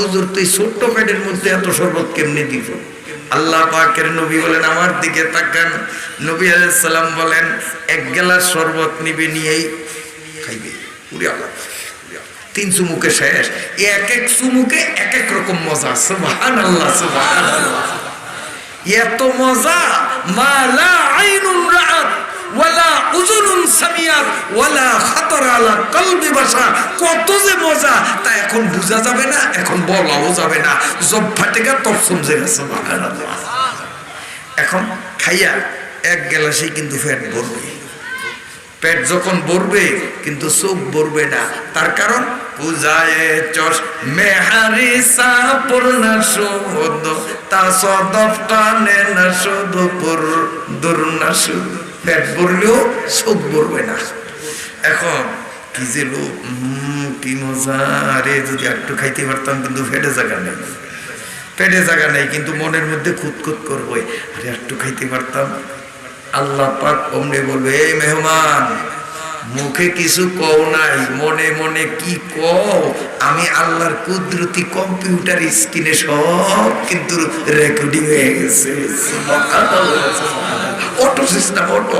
হুজুর, তুই ছোট্ট পেটের মধ্যে এত শরবত কেমনে দিব? আল্লাহ পাকের নবী বলেন, আমার দিকে তাকান। নবী আলাইসাল্লাম বলেন, এক গ্লাস শরবত নিবে, নিয়েই খাইবে। উড়ে আল্লাহ তিন চুমুকে শেষ। এক এক চুমুকে এক এক রকম মজা। সুবহান আল্লাহ সুবহান এত মজা মালা আইনুন রাআত। ওয়ালা উজুনুন সামিয়াত ওয়ালা খাতার আলা কলবি বাসা। কত যে মজা, তা এখন বোঝা যাবে না, এখন বলাও যাবে না। জব ফাটেগা তপ সমঝে গেছে এখন খাইয়া এক গেলাসেই কিন্তু ফ্যাট ভরবে। পেট যখন ভরবে, কিন্তু চোখ ভরবে না। তার কারণ, পূজায় চস মেহারি সাপুর না শোধ তা সদফ টানে না শুধ দূর শুধ পেট ভরলেও চোখ ভরবে না। এখন কি যে লোক কি মজা। রে যদি একটু খাইতে পারতাম, কিন্তু ফেটে জায়গা নেই। পেটে জায়গা নেই, কিন্তু মনের মধ্যে খুঁতখুত করব। আরে, একটু খাইতে পারতাম। আল্লাহ পাক অমনে বলবে, এই মেহমান, মুখে কিছু কও নাই, মনে মনে কি কও? আমি আল্লাহর কুদরতি কম্পিউটার স্ক্রিনে সব কিন্তু রেকর্ডিং হয়ে গেছে। অটো চেষ্টা করব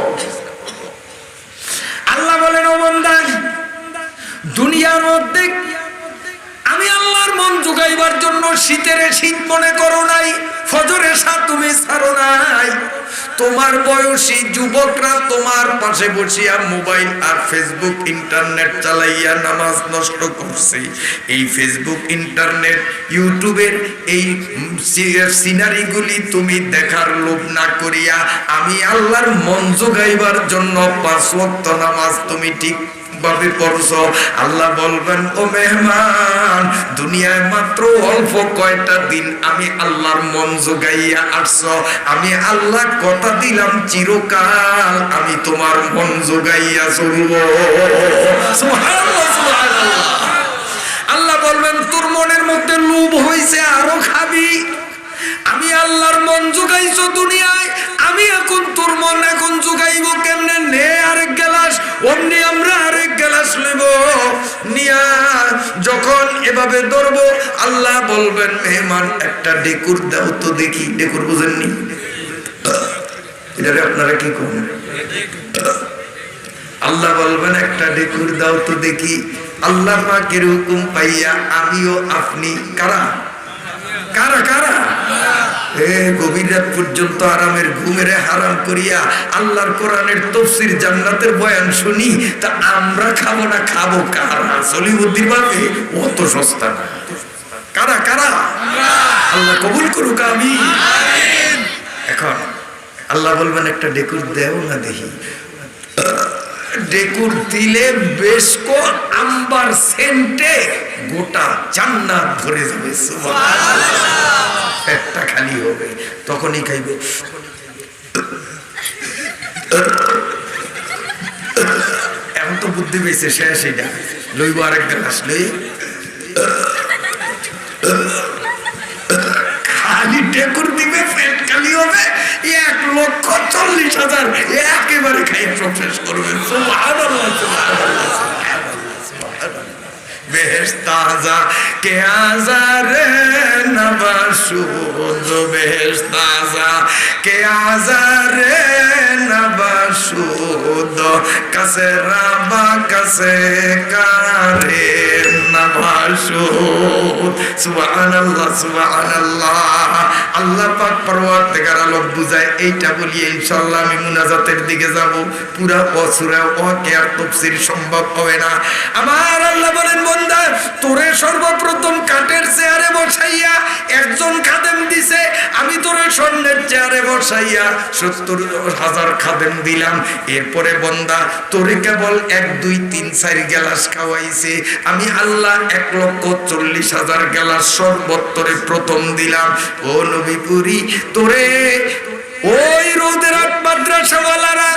আল্লাহ বলেন, ও বন্দান দুনিয়ার মধ্যে আমি আল্লাহর মন জোগাইবার জন্য শীতের শীত মনে করো নাই। তুমি ছাড়ো নাই। তোমার বয়সী যুবকরা তোমার পাশে বসিয়া মোবাইল আর ফেসবুক ইন্টারনেট চালাইয়া নামাজ নষ্ট করছে। এই ফেসবুক ইন্টারনেট, ইউটিউবের এই সিনারিগুলি তুমি দেখার লোভ না করিয়া আমি আল্লাহর মন জোগাইবার জন্য পাঁচ ওয়াক্ত নামাজ তুমি ঠিক ভাবে পড়ছো আল্লাহ বলবেন, ও মেহমান, দুনিয়ায় মাত্র অল্প কয়টা দিন আমি আল্লাহর মন জোগাইয়া আসছো। আমি আল্লাহ কথা দিলাম চিরকাল, আমি তোমার মন জোগাইয়া চলবো। আল্লাহ বলবেন, তোর মনের মধ্যে লোভ হয়েছে আরও খাবি। আমি আল্লাহর মন জোগাইছো দুনিয়ায়, আমি এখন তোর মন এখন জোগাইব কেমনে নে? গেলাস, অমনি আমরা আরেক গেলাস নেব। নিয়া যখন এভাবে ধরবো, আল্লাহ বলবেন, মেহমান, একটা ডেকুর দাও তো দেখি, ডেকুর বুঝেননি? আপনারা কি করবেন আল্লাহ বলবেন, একটা ডেকুর দাও তো দেখি, আল্লাহ পাকের হুকুম পাইয়া আমিও আপনি কারা? কারা কারা? এ পর্যন্ত আরামের করিয়া আল্লাহর কোরআনের তফসির জান্নাতের বয়ান শুনি, তা আমরা খাব না, খাব অত সস্তা কারা আল্লাহ কবুল করুক আমি এখন আল্লাহ বলবেন, একটা ডেকুর দেও না দেখি। ডেকুর দিলে বেশ কো আম্বার সেন্টে গোটা জান্নাত ভরে যাবে একটা খালি হবে তখনই খাইবে। এখন তো বুদ্ধি পেয়েছে শেষ এটা। লইব আরেক গ্লাস লই। খালি ডেকুর দিবে পেট খালি হবে এক লক্ষ চল্লিশ হাজার একেবারে খাইয়ে শেষ করবেন সুবহানাল্লাহ, বেহেস্তাজা কে আজারে নবাসুদ বেহেস্তাজা কে আজারে নবাসুদ কাছে রাবা কাছে কারে এইটা বলি ইনশাআল্লাহ আমি মুনাজাতের দিকে যাব। পুরা বছরে কে আর তফসির সম্ভব হবে না। আমার আল্লাহ বলেন, বন্দা, তোরে সর্বপ্রথম কাঠের চেয়ারে বসাইয়া একজন খাদেম দিছে চেয়ারে বসাইয়া সত্তর হাজার খাদেম দিলাম। এরপরে বন্দা, তোরে কেবল এক, দুই, তিন, চার গ্লাস খাওয়াইছে। আমি আল্লাহ এক লক্ষ চল্লিশ হাজার গ্লাস সর্বত্তরে প্রথম দিলাম। ও নবীপুরি তোরে ওই রোদের মাদ্রাসাওয়ালারা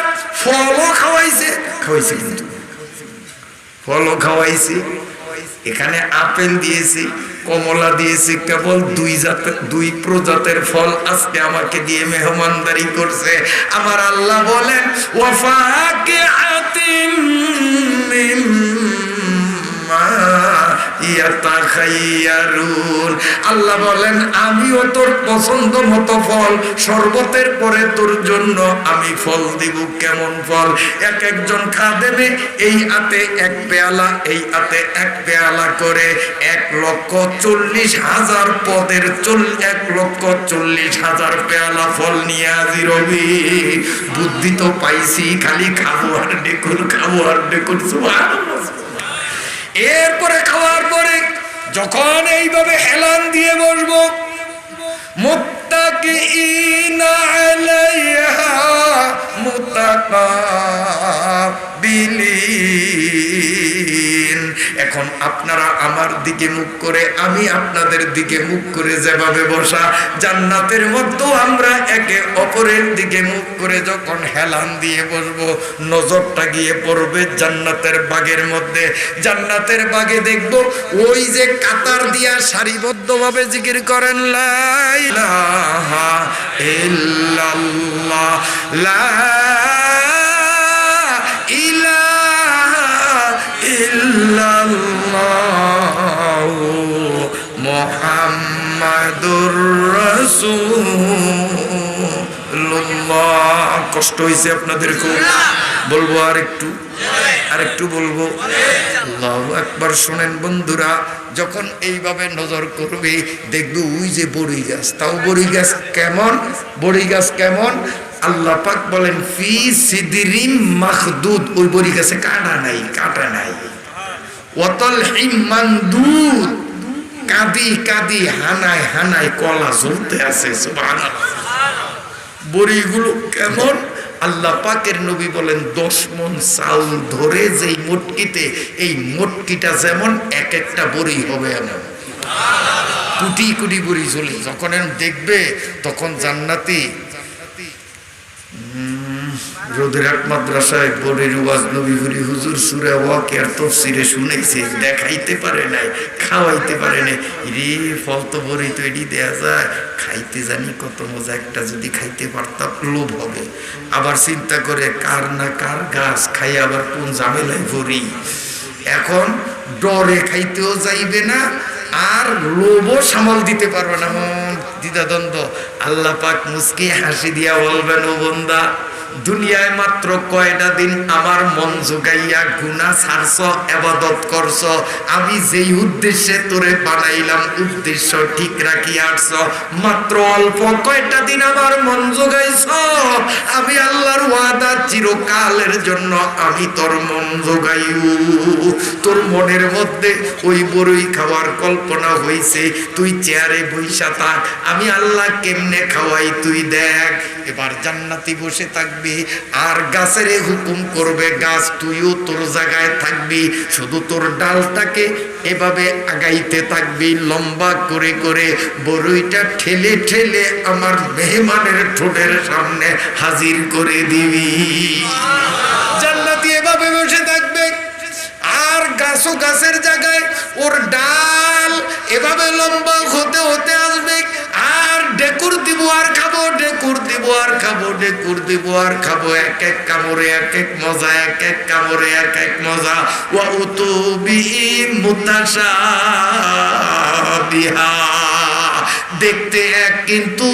ফলও খাওয়াইছে। খাওয়াইছে কিন্তু। ফলও খাওয়াইছে। এখানে আপেল দিয়েছি। কমলা দিয়েছে, কেবল দুই জাতের দুই প্রজাতের ফল আজকে আমাকে দিয়ে মেহমানদারি করছে। আমার আল্লাহ বলেন ওয়াফাকে আতিম আল্লাহ বলেন, আমিও তোর পছন্দ মতো ফল। শরবতের পরে তোর জন্য আমি ফল দিব। কেমন ফল? এক একজন খাদেমে এই হাতে এক পেয়ালা, এই হাতে এক পেয়ালা করে এক লক্ষ চল্লিশ হাজার পদের চল, এক লক্ষ চল্লিশ হাজার পেয়ালা ফল নিয়ে আজি হবি। বুদ্ধি তো পাইছি, খালি খাব আর ডেকুর খাব আর ডেকুর সুবহানাল্লাহ। এরপরে খাওয়ার পরে যখন এইভাবে হেলান দিয়ে বসবো মুত্তাকিইনা আলাইহা আপনারা আমার দিকে মুখ করে, আমি আপনাদের দিকে মুখ করে যেভাবে বসা, জান্নাতের মধ্যেও আমরা একে অপরের দিকে মুখ করে যখন হেলান দিয়ে বসবো, নজরটা গিয়ে পড়বে জান্নাতের বাগের মধ্যে। জান্নাতের বাগে দেখব, ওই যে কাতার দিয়া সারিবদ্ধভাবে জিকির করেন, লা ইলাহা ইল্লাল্লাহ, লা ইলাহা ইল্লাল্লাহ। কষ্ট হয়েছে আপনাদের খুব বলব আর একটু আর একটু বলব। আল্লাহ একবার শোনেন বন্ধুরা, যখন এইভাবে নজর করবে, দেখবে ওই যে বড়ি গাছ। তাও বড়ি গাছ কেমন? বড়ি গাছ কেমন? আল্লাহ পাক বলেন, ফি সিদরিম মাখদুদ। ওই বড়ি গাছে কাটা নাই কাটা নাই। ওয়াতাল হিমান্দুদ কাদি, কাঁদি, হানায় হানায় কলা ঝুলতে আছে বড়িগুলো কেমন? আল্লাহ পাকের নবী বলেন, দশ মন চাউল ধরে যেই মটকিতে, এই মটকিটা যেমন এক একটা বড়ি হবে এমন। কুটি কুটি বড়ি চলে যখন দেখবে, তখন জান্নাতি ওয়াজ হুজুর সুরে আর দেখাইতে পারে নাই, খাওয়াইতে পারে নাই। রে, ফল তো দেয়া যায়। খাইতে জানি কত মজা, একটা যদি খাইতে পারতাম লোভ হবে। আবার চিন্তা করে কার না কার গাছ খাই আবার কোন ঝামেলায় ভরি। এখন ডরে খাইতেও যাইবে না, আর লোভও সামাল দিতে পারবে না। দ্বিধাদ্বন্দ্ব। আল্লাহ পাক মুসকি হাসি দিয়া বলবেন, ও বন্দা দুনিয়ায় মাত্র কয়টা দিন আমার মন জোগাইয়া গুনা ছাড়ছ, এবাদত করছ, আমি যেই উদ্দেশ্যে তোরে বানাইলাম উদ্দেশ্য ঠিক রাখি আসছ মাত্র অল্প কয়টা দিন আমার মন জোগাইছ, আমি আল্লাহর ওয়াদা চিরকালের জন্য আমি তোর মন জোগাইউ। তোর মনের মধ্যে ওই বড়ই খাওয়ার কল্পনা হইছে, তুই চেয়ারে বইসা থাক, আমি আল্লাহ কেমনে খাওয়াই তুই দেখ। এবার জান্নাতি বসে থাকবি। আর গাছের হুকুম করবে, গাছ তুইও তোর জায়গায় থাকবি। শুধু তোর ডালটাকে এভাবে আগাইতে থাকবি, লম্বা করে করে। বড়ইটা ঠেলে ঠেলে আমার মেহমানের ঠোঁটের সামনে হাজির করে দিবি। জান্নাতি এভাবে বসে গাছও গাছের জায়গায়, ওর ডাল এভাবে লম্বা হতে হতে আসবে। আর ডেকুর দিব, আর খাব, ডেকুর দিব, আর খাব, ডেকুর দিব, আর খাব। এক এক কামড়ে, এক এক মজা, এক এক কামড়ে, এক এক মজা। ও তো মুতাসা বিহা। দেখতে এক, কিন্তু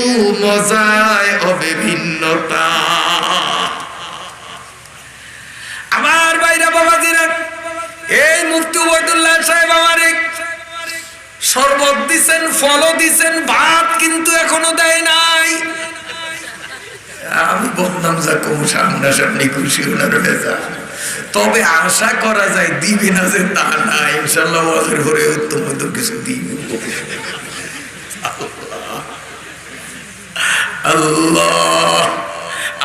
মজায় হবে ভিন্নতা। আমার বাইরা বাবাজিরা এই মুফতি ওবায়দুল্লাহ সাহেব আমারে শরবত দিছেন, ফলও দিছেন, ভাত কিন্তু এখনও দেয় নাই। আমি বদনাম যা কম সামনাসামনি খুশি তবে আশা করা যায় দিবে না যে তা না, ইনশাল্লাহ ঘরে উত্তম তো কিছু দিবে। আল্লাহ।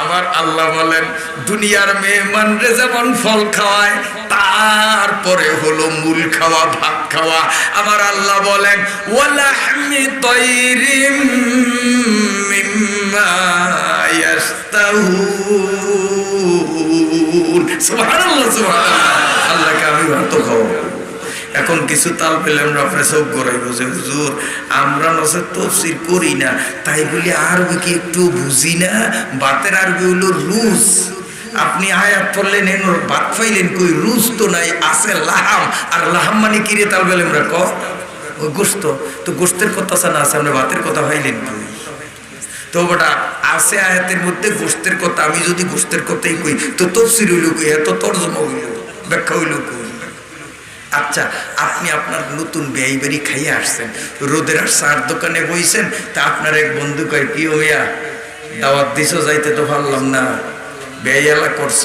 আমার আল্লাহ বলেন, দুনিয়ার মেহমান রে যেমন ফল খাওয়ায় তারপরে হলো মূল খাওয়া, ভাত খাওয়া। আমার আল্লাহ বলেন, ওয়ালাহমি তৈরিম মিম্মা আল্লাহকে আমি ভাত খাওয়াবো। এখন কিছু তাল পেলে আমরা আপনার সব গড়াই বসে হুজুর, আমরা নসে তফসির করি না। তাই বলি, আরবি কি একটু বুঝি না? বাতের আরবি হলো রুস আপনি আয়াত পড়লেন এনোর ভাত পাইলেন কই? রুজ তো নাই, আছে লাহাম। আর লাহাম মানে কিরে তাল বেলে আমরা ক? ওই গোস্ত। তো গোস্তের কথা না আছে? আমরা ভাতের কথা পাইলেন কই? তো বেটা আছে আয়াতের মধ্যে গোস্তের কথা, আমি যদি গোস্তের কথাই কই, তো তফসির হইল কই? এত তর্জমা হইল, ব্যাখ্যা হইল কই? আচ্ছা আপনি আপনার নতুন ব্যয় বাড়ি খাইয়ে আসছেন, রোদের আর সার দোকানে বইছেন, তা আপনার এক বন্ধু কয়, কি মিয়া, দাওয়াত দিছো যাইতে তো পারলাম না। ব্যয় এলা করছ?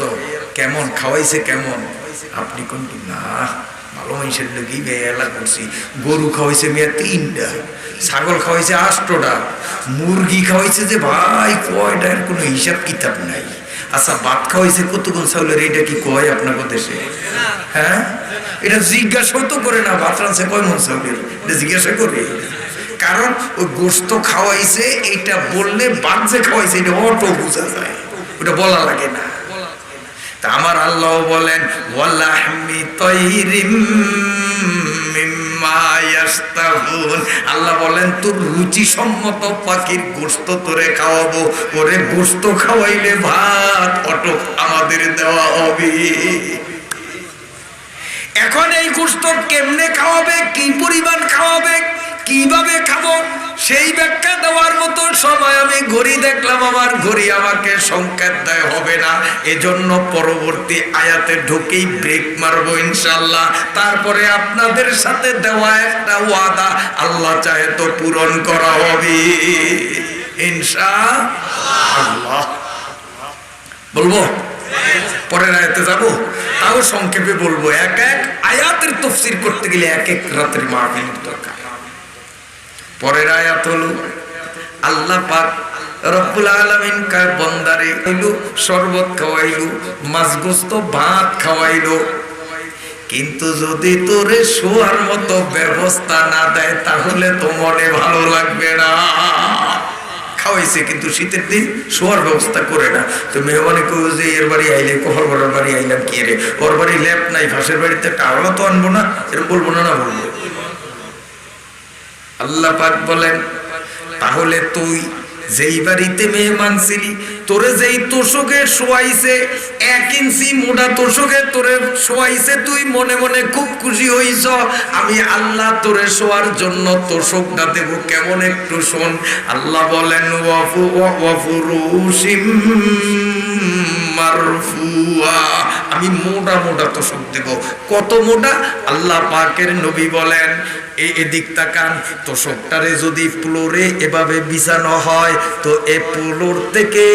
কেমন? খাওয়াইছে কেমন? আপনি কোন না, ভালো মানুষের লোকই ব্যয় এলা করছি। গরু খাওয়াইছে মিয়া তিনটা, ছাগল খাওয়াইছে আষ্টটা মুরগি খাওয়াইছে যে ভাই কয়টা এর কোনো হিসাব কিতাব নাই। আচ্ছা ভাত খাওয়াইছে কতক্ষণ চাউলের এটা কি কয় আপনার দেশে? হ্যাঁ? এটা জিজ্ঞাসাও তো করে না, ভাত রাঁধছে কয় মন চাউলের এটা জিজ্ঞাসা করে। কারণ ওই গোস্ত খাওয়াইছে এটা বললে বাদ যে খাওয়াইছে, এটা অটো বোঝা যায়। ওটা বলা লাগে না। তা আমার আল্লাহ বলেন আল্লাহ বলেন, তোর রুচি সম্মত পাখির গোস্ত তোরে খাওয়াবো। ওরে গোস্ত খাওয়াইলে ভাত অটো আমাদের দেওয়া হবে। এখন এই গোস্ত কেমনে খাওয়াবে, কি পরিমাণ খাওয়াবে? কীভাবে খাব? সেই ব্যাখ্যা দেওয়ার মতো সময় আমি ঘড়ি দেখলাম, আমার ঘড়ি আমাকে সংকেত দেয়, হবে না। এজন্য পরবর্তী আয়াতে ঢুকেই ব্রেক মারবো ইনশাল্লাহ তারপরে আপনাদের সাথে দেওয়া একটা ওয়াদা, আল্লাহ চাহে তো পূরণ করা হবে। ইনশা আল্লাহ বলব? পরের আয়াতে যাব? তাও সংক্ষেপে বলব, এক এক আয়াতের তফসির করতে গেলে এক এক রাতের মাহফিলের দরকার। পরের আয়াত হলো, আল্লাহ পাক রব্বুল আলামিন কার শরবত খাওয়াইলো, মাছগোস্ত, ভাত খাওয়াইলো। কিন্তু যদি তোরে শোয়ার মতো ব্যবস্থা না দেয়, তাহলে তো মনে ভালো লাগবে না। খাওয়াইছে, কিন্তু শীতের দিন শোয়ার ব্যবস্থা করে না। তো মেহমানে কেউ যে, এর বাড়ি আইলে, কহর বাড়ি আইলাম কি রে? ওর বাড়ি ল্যাপ নাই ফাঁসের বাড়িতে একটা তো আনব না? এরকম বলব না না বলব? আল্লাহ পাক বলেন, তাহলে তুই যেই বাড়িতে মেহমান ছিলি, তোরে যেই তোষকে শোয়াইছে, এক ইঞ্চি মোটা তোষকে তোরে শোয়াইছে, তুই মনে মনে খুব খুশি হইছ। আমি আল্লাহ তোরে শোয়ার জন্য তোষকটা দেব, কেমন একটু শোন। আল্লাহ বলেন, ওয়াফু, ওয়াফুরুশিম মারফুয়া। আমি মোটা মোটা তোষক দেব। কত মোটা? আল্লাহ পাকের নবী বলেন এই এদিক তাকান, তোষকটারে যদি ফ্লোরে এভাবে বিছানো হয়, তো এ ফ্লোর থেকে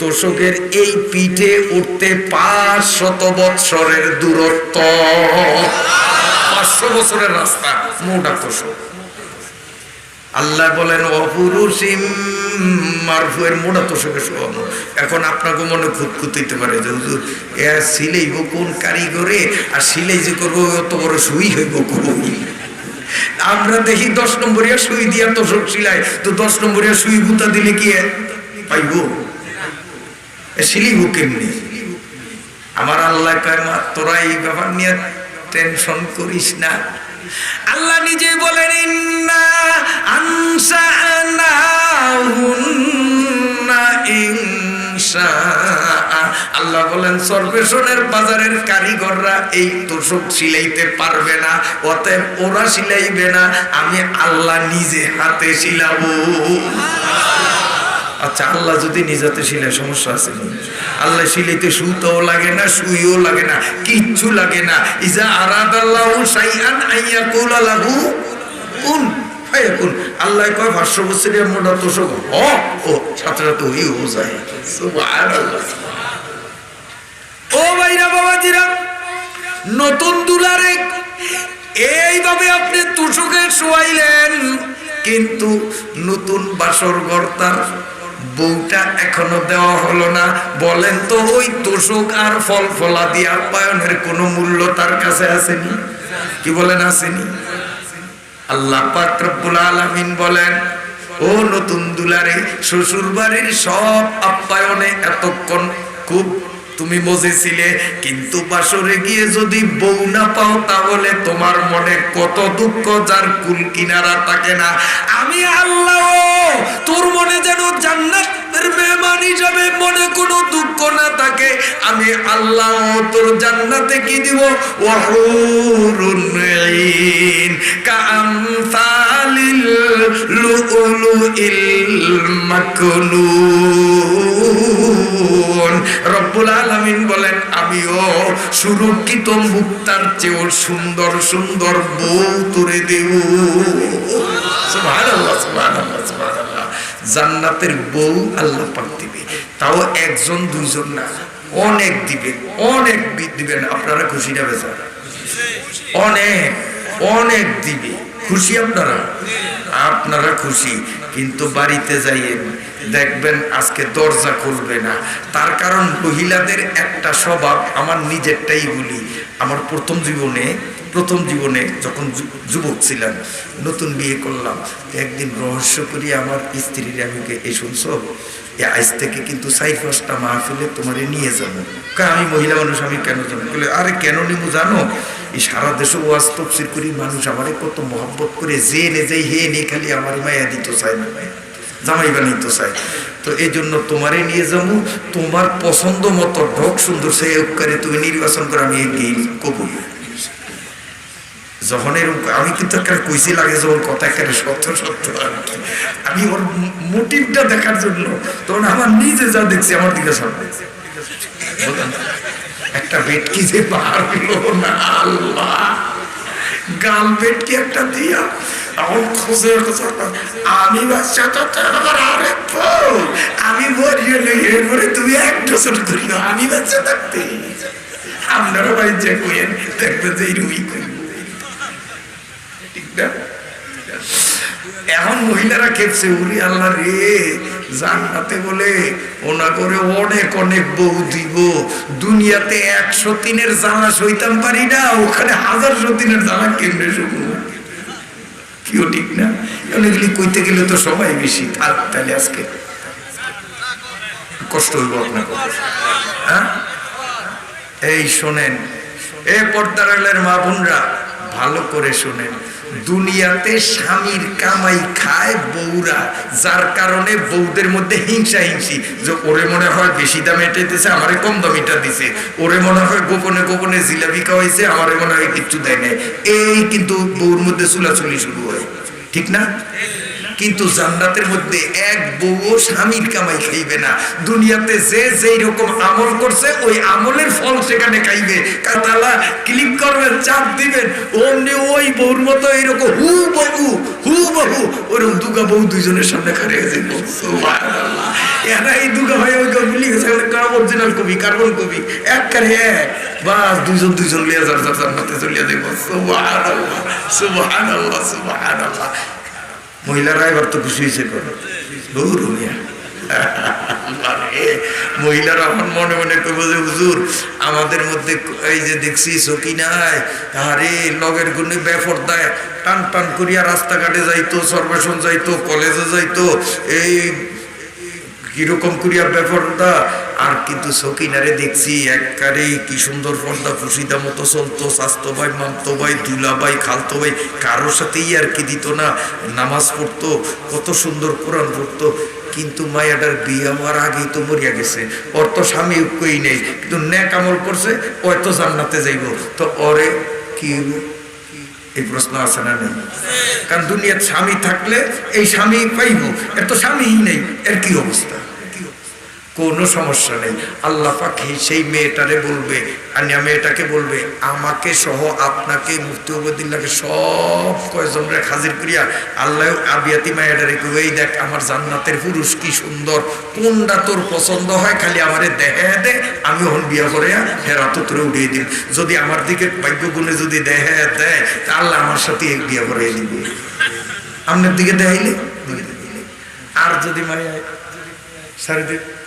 তোষকের এই পিঠে উঠতে পাঁচ শত বৎসরের দূরত্ব। পাঁচশো বছরের রাস্তা, মোটা তোষক। আল্লাহ বলেন অপুরুষিম মারফুয়ের মোড়া তোষকে শোয়ানো এখন আপনাকে মনে খুঁতখুত হইতে পারে যে হুজুর কোন কারিগরে? আর সিলাই যে করব অত বড় সুই হইব কই? আমরা দেখি দশ নম্বরিয়া সুই দিয়া তো সব সিলাই, তো দশ নম্বরিয়া সুই গুতা দিলে কি পাইব? সিলিব কেমনি? আমার আল্লাহ কয়, মা, তোরা এই ব্যাপার নিয়ে টেনশন করিস না। আল্লাহ নিজে বলেন, ইন্না ইনশা আল্লাহ বলেন, সর্বেশনের বাজারের কারিগররা এই তোষক সিলাইতে পারবে না, অতএব ওরা সিলাইবে না, আমি আল্লাহ নিজে হাতে সিলাবো আচ্ছা আল্লাহ যদি নিজাতে শিলে সমস্যা আছে? আল্লাহ শিলাইতে সুতাও লাগে না সুইও লাগে না, কিচ্ছু লাগে না। ইজা আরাদাল্লাহু শাইআন আইয়া কুলা কুন, ফায়াকুন। আল্লাহ কয় ভাষ্য বছরের মোটা তোষক হ, ও ছাত্রা তো হই হো যায়। ও ভাইরা বাবাজিরা, নতুন দুলারে এইভাবে আপনি তুষকে শোয়াইলেন, কিন্তু নতুন বাসর গর্তার বউটা এখনও দেওয়া হলো না। বলেন তো, ওই তোষক আর ফল ফলা দিয়ে আপ্যায়নের কোনো মূল্য তার কাছে আসেনি? কি বলেন, আসেনি? আল্লাহ পাক রব্বুল আলামিন বলেন, ও নতুন দুলারে শ্বশুর বাড়ির সব আপ্যায়নে এতক্ষণ খুব তুমি বসেছিলে কিন্তু বাসরে গিয়ে যদি বউ না পাও তাহলে তোমার মনে কত দুঃখ যার কুল কিনারা থাকে না। আমি আল্লাহ, তোর মনে যেন জান্নাতের মেহমান হিসাবে মনে কোনো দুঃখ না থাকে। আমি আল্লাহ তোর জান্নাতে কি দিব? ওয়াহুরুন কামসালিল লুলুইল মাকলুন রব্বুল আলামিন বলেন, আমিও সুরক্ষিত মুক্তার চেয়েও সুন্দর সুন্দর বউ তুলে দেব। সুবহানাল্লাহ সুবহানাল্লাহ সুবহানাল্লাহ। জান্নাতের বউ আল্লাহ পাক দিবে। তাও একজন, দুইজন না। অনেক দিবে অনেক দিবেন। আপনারা খুশি না অনেক অনেক দিবে। খুশি আপনারা? আপনারা খুশি, কিন্তু বাড়িতে যাইয়েন দেখবেন আজকে দরজা খুলবে না। তার কারণ মহিলাদের একটা স্বভাব, আমার নিজেরটাই বলি। আমার প্রথম জীবনে প্রথম জীবনে যখন যুবক ছিলাম, নতুন বিয়ে করলাম একদিন রহস্য করি আমার স্ত্রীর আমিকে এই শুনছ? আজ থেকে কিন্তু সাই পাঁচটা মাহফিলে তোমারে নিয়ে যাব। কারণ আমি মহিলা মানুষ, আমি কেন যাব? বলে আরে কেন নিবো জানো? এই সারা দেশে ওয়াজ তফসির করি, মানুষ আমার কত মহব্বত করে, যে নে যে হে নে খালি আমার মায়া দিত চায় না জামাই বানিত চাই তো এই জন্য তোমারে নিয়ে যাব, তোমার পছন্দ মতো ঢোক সুন্দর সেই উপকারে তুমি নির্বাচন করে আমি এগিয়ে কবুল। যখন এরকম আমি কিন্তু একটা কইছি লাগে যখন কথা এখানে সত্য সত্য আর আমি ওর মোটিভটা দেখার জন্য তখন আমার নিজে যা দেখছি, আমার দিকে সামনে একটা বেটকি যে পারল না, আল্লাহ! গাল বেটকি একটা দিয়া? এখন খোঁজে আমি বাচ্চা তো তোমার আরেক আমি মরিয়ে নেই, এরপরে তুমি এক বছর ধরি আমি বাচ্চা থাকতে। আপনারা ভাই যে কইেন দেখবে যে রুই কইব এখন মহিলারা খেপছে, উরি আল্লাহ রে জানাতে বলে ওনা করে অনেক অনেক বউ দিব। দুনিয়াতে একশো তিনের জানা সইতাম পারি না, ওখানে হাজারশো তিনের জানা কেমনে ঠিক না? অনেকগুলি কইতে গেলে তো সবাই বেশি, থাক তাহলে আজকে কষ্ট হইব আপনার হ্যাঁ? এই শোনেন, এ পর্দারালের মা বোনরা, ভালো করে শোনেন। দুনিয়াতে স্বামীর কামাই খায় বউরা, যার কারণে বউদের মধ্যে হিংসা হিংসি। যে ওরে মনে হয় বেশি দাম এটাইতেছে, আমারে কম দাম এটা দিছে। ওরে মনে হয় গোপনে গোপনে জিলাপি খাওয়াইছে, আমারে মনে হয় কিচ্ছু দেয় নাই। এই কিন্তু বউর মধ্যে চুলাচুলি শুরু হয়। ঠিক না? কিন্তু জান্নাতের মধ্যে এক বউ স্বামীর কামাই খাইবে না। দুনিয়াতে যে যেই রকম আমল করছে, ওই আমলের ফল সেখানে খাইবে। কাতালা ক্লিক করবেন, চাপ দিবেন, অমনি ওই বউর মতো এইরকম হু বহু হু বহু ওরকম দুগা বউ দুইজনের সামনে খারে গেছে এরা এই দুগা ভাই ওই গুলি গেছে অরিজিনাল কবি, কার্বন কবি। এক কারে এক। বাস দুজন দুজন লিয়া যার যার যার মধ্যে চলিয়া দেবো সুবাহ সুবাহ সুবাহ মহিলারাই এবার তো খুশি হয়েছে দূর মহিলারা আমার মনে মনে করব যে, হুজুর, আমাদের মধ্যে এই যে দেখছি চকি নাই আরে লগের গুণে বেফর দেয় টান টান করিয়া রাস্তাঘাটে যাইতো, সর্বেশন যাইতো, কলেজে যাইতো, এই কীরকম করিয়া ব্যাপারটা? আর কিন্তু সকিনারে দেখছি এককারে কি সুন্দর পর্দা ফুসিদা মতো চলতো স্বাস্থ্য ভাই মামতো ভাই দুলা ভাই খালতো ভাই কারোর সাথেই আর কি দিত না। নামাজ পড়তো, কত সুন্দর কোরআন পড়তো। কিন্তু মায়াটার বিয়ে হওয়ার আগেই তো মরিয়া গেছে। ওর তো স্বামী কই নেই। কিন্তু ন্যাক আমল করছে, ওই তো জান্নাতে যাইব। তো ওরে কি এই প্রশ্ন আছে না নেই? কারণ দুনিয়ার স্বামী থাকলে এই স্বামী পাইব, এর তো স্বামীই নেই, এর কি অবস্থা? কোনো সমস্যা নেই। আল্লাহ পাখি সেই মেয়েটারে বলবে, আনিয়া মেয়েটাকে বলবে, আমাকে সহ আপনাকে মুফতি ওবদুল্লাহকে সব কয়েকজনরে হাজির করিয়া আল্লাহ আবিয়াতি মায়াটারে কেউ এই দেখ আমার জান্নাতের পুরুষ কি সুন্দর, কোনটা তোর পছন্দ হয় খালি আমারে দেহে দে, আমি হন বিয়া করে হেরা তো তোরে উড়িয়ে দিই যদি আমার দিকে ভাগ্য গুণে যদি দেহে দেয় তা আল্লাহ আমার সাথে এক বিয়া করে দিবে। আপনার দিকে দেখাইলে? আর যদি মায়া সারিদিক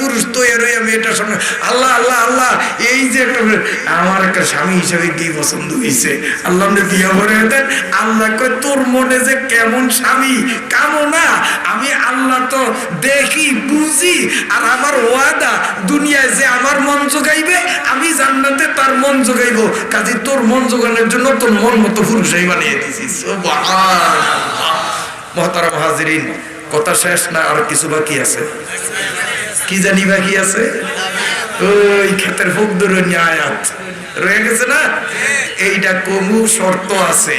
পুরুষ তো এরই আমি এটা শুনে আল্লাহ আল্লাহ আল্লাহ, এই যে একটা আমার একটা স্বামী হিসেবে কি পছন্দ হয়েছে আল্লাহ বিয়ে করে দেন। আল্লাহ কয়, তোর মনে যে কেমন স্বামী? কামো না আমি আল্লাহ তো দেখি, বুঝি, আর আমার ওয়াদা, দুনিয়ায় যে আমার মন জোগাইবে, আমি জান্নাতে তার মন জোগাইব। কাজে তোর মন জোগানোর জন্য তোর মন মতো পুরুষই বানিয়ে দিছিস মহতারাম হাজিরিন, কথা শেষ না, আর কিছু বাকি আছে? কি জানি বাকি আছে? ওই ক্ষেতের ফুক দূর আয়াত। রয়ে গেছে না? এইটা কমু শর্ত আছে।